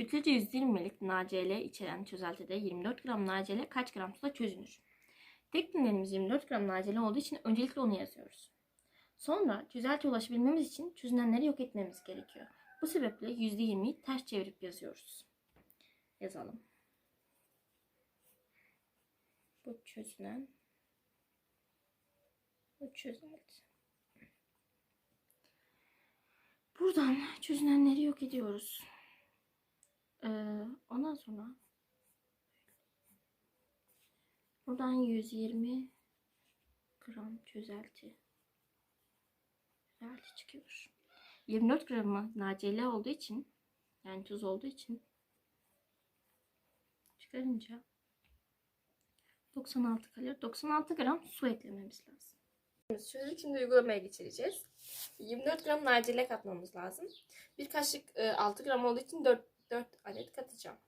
Kütlece 120 NaCl içeren çözeltide 24 gram NaCl kaç gram suda çözünür? Tek dinlerimiz 24 gram NaCl olduğu için öncelikle onu yazıyoruz. Sonra çözeltiye ulaşabilmemiz için çözünenleri yok etmemiz gerekiyor. Bu sebeple %20'yi ters çevirip yazıyoruz. Yazalım. Bu çözünen. Bu çözünmeldi. Buradan çözünenleri yok ediyoruz. Ee, ondan sonra buradan 120 gram çözelti çözelti çıkıyor. 24 gramı NaCl olduğu için yani tuz olduğu için çıkarınca 96 kalori 96 gram su eklememiz lazım. Çözüm şimdi uygulamaya geçireceğiz. 24 gram nargile katmamız lazım. Bir kaşık e, 6 gram olduğu için 4, 4 adet katacağım.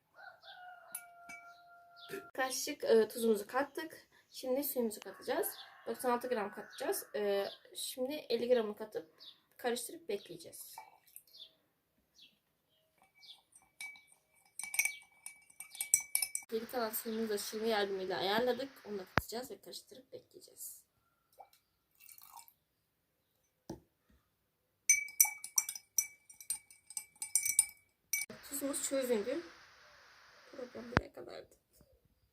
Kaşık e, tuzumuzu kattık. Şimdi suyumuzu katacağız. 96 gram katacağız. E, şimdi 50 gramı katıp karıştırıp bekleyeceğiz. Geri kalan suyumuzu da şırınga yardımıyla ayarladık. Onu da katacağız ve karıştırıp bekleyeceğiz. Tuzumuz çözündü. Program buraya kadardı.